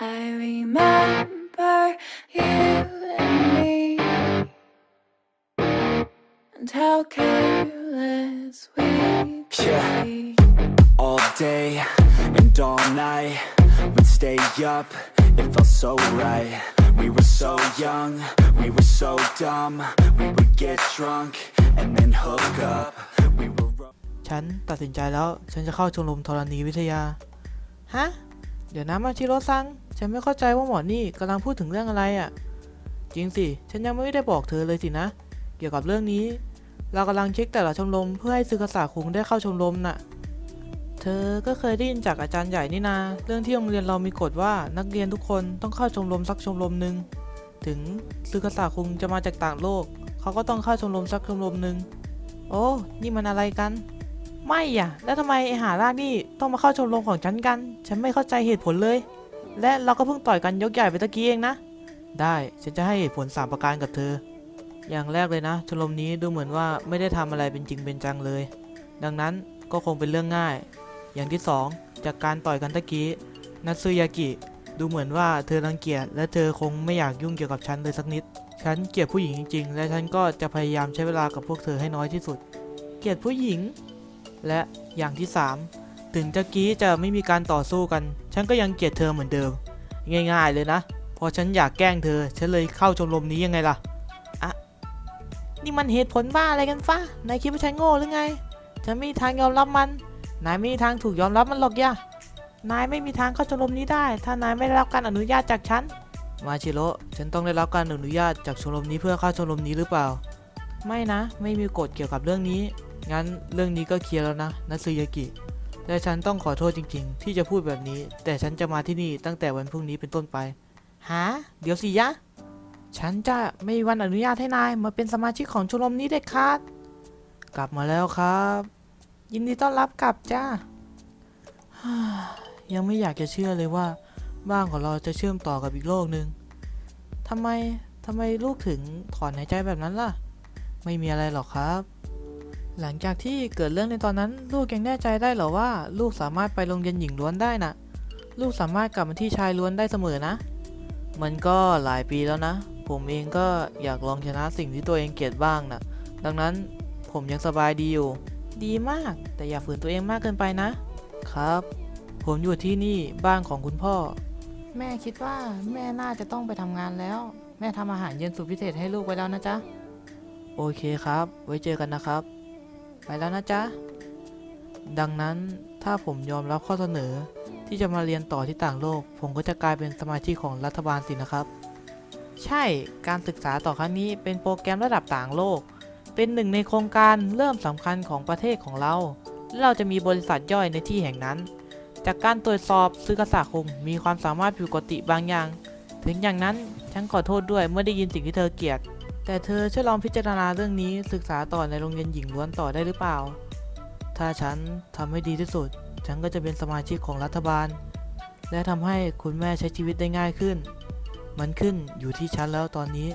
I remember you and me, and how careless we could Yeah. be. all day and all night. We'd stay up, it felt so right. We were so young, we were so dumb. We would get drunk and then hook up. We were. ฉันตัดสินใจแล้ว ฉันจะเข้าชมรมธรณีวิทยา ฮะ เดี๋ยวนะมาชิโร่ซัง ฉันไม่เข้าใจว่าหมอนี่กำลังพูดถึงเรื่องอะไรอะ่ะ จริงสิ ฉันยังไม่ได้บอกเธอเลยสินะ เกี่ยวกับเรื่องนี้ เรากำลังเช็คแต่ละชมรมเพื่อให้ซึกษาคุงได้เข้าชมรมน่ะ เธอก็เคยได้ยินจากอาจารย์ใหญ่นี่นา เรื่องที่โรงเรียนเรามีกฎว่านักเรียนทุกคนต้องเข้าชมรมสักชมรมหนึ่ง ถึงซึกษาคุงจะมาจากต่างโลก เขาก็ต้องเข้าชมรมสักชมรมหนึ่ง โอ้ นี่มันอะไรกัน ไม่อะ แล้วทำไมไอหาล่านี่ต้องมาเข้าชมรมของฉันกัน ฉันไม่เข้าใจเหตุผลเลย และเราก็เพิ่งต่อยกันยกใหญ่ไปตะกี้เองนะ ได้ฉันจะให้เหตุผลสามประการกับเธอ อย่างแรกเลยนะชมรมนี้ดูเหมือนว่าไม่ได้ทำอะไรเป็นจริงเป็นจังเลย ดังนั้นก็คงเป็นเรื่องง่าย อย่างที่สองจากการต่อยกันตะกี้นัตสึยากิ ดูเหมือนว่าเธอรังเกียจและเธอคงไม่อยากยุ่งเกี่ยวกับฉันเลยสักนิด ฉันเกลียดผู้หญิงจริงๆ และฉันก็จะพยายามใช้เวลากับพวกเธอให้น้อยที่สุด เกลียดผู้หญิง และอย่างที่ 3 ถึงตะกี้จะไม่มีการต่อสู้กัน ฉันก็ยังเกลียดเธอเหมือนเดิม ง่าย ๆ เลยนะพราะฉันอยากแกล้งเธอ ฉันเลยเข้าชมรมนี้ยังไงล่ะอะนี่มันเหตุผลบ้าอะไรกันฟ้านายคิดว่าฉันโง่หรือไง ฉันไม่มีทางยอมรับมัน นายไม่มีทางถูกยอมรับมันหรอกย่านายไม่มีทางเข้าชมรมนี้ได้ ถ้านายไม่ได้รับการอนุญาตจากฉัน มาชิโร่ ฉันต้องได้รับการอนุญาตจากชมรมนี้เพื่อเข้าชมรมนี้หรือเปล่า ไม่นะ ไม่มีกฎเกี่ยวกับเรื่องนี้ งั้นเรื่องนี้ก็เคลียร์แล้วนะนัตสึยากิ และฉันต้องขอโทษจริง ๆ ที่จะพูดแบบนี้ แต่ฉันจะมาที่นี่ตั้งแต่วันพรุ่งนี้เป็นต้นไปฮะเดี๋ยวสิยะ ฉันจะไม่มีวันอนุญาตให้นายมาเป็นสมาชิกของชมรมนี้เด็ดขาด กลับมาแล้วครับ ยินดีต้อนรับกลับจ้าฮ่ายังไม่อยากจะเชื่อเลยว่าบ้านของเราจะเชื่อมต่อกับอีกโลกหนึ่งทำไมทำไมลูกถึงถอนหายใจแบบนั้นล่ะ ไม่มีอะไรหรอกครับ หลังจากที่เกิดเรื่องในตอนนั้น ลูกยังแน่ใจได้เหรอว่า ลูกสามารถไปโรงเรียนหญิงล้วนได้นะลูกสามารถกลับมาที่ชายล้วนได้เสมอนะ มันก็หลายปีแล้วนะ ผมเองก็อยากลองชนะสิ่งที่ตัวเองเกลียดบ้างนะดังนั้นผมยังสบายดีอยู่ ดีมาก แต่อย่าฝืนตัวเองมากเกินไปนะ ครับ ผมอยู่ที่นี่บ้านของคุณพ่อ แม่คิดว่าแม่น่าจะต้องไปทำงานแล้ว แม่ทำอาหารเย็นสุดพิเศษให้ลูกไว้แล้วนะจ๊ะ โอเคครับ ไว้เจอกันนะครับ ไปแล้วนะจ๊ะ ดังนั้นถ้าผมยอมรับข้อเสนอที่จะมาเรียนต่อที่ต่างโลก ผมก็จะกลายเป็นสมาชิกของรัฐบาลสินะครับ ใช่การศึกษาต่อครั้งนี้เป็นโปรแกรมระดับต่างโลก เป็นหนึ่งในโครงการเริ่มสำคัญของประเทศของเรา และเราจะมีบริษัทย่อยในที่แห่งนั้น จากการตรวจสอบซึกษาคงมีความสามารถผิดปกติบางอย่าง ถึงอย่างนั้นฉันขอโทษด้วยเมื่อได้ยินสิ่งที่เธอเกลียด แต่เธอช่วยลองพิจารณาเรื่องนี้ศึกษาต่อในโรงเรียนหญิงล้วนต่อได้หรือเปล่า ถ้าฉันทำให้ดีที่สุด ฉันก็จะเป็นสมาชิกของรัฐบาล และทำให้คุณแม่ใช้ชีวิตได้ง่ายขึ้น มันขึ้นอยู่ที่ฉันแล้วตอนนี้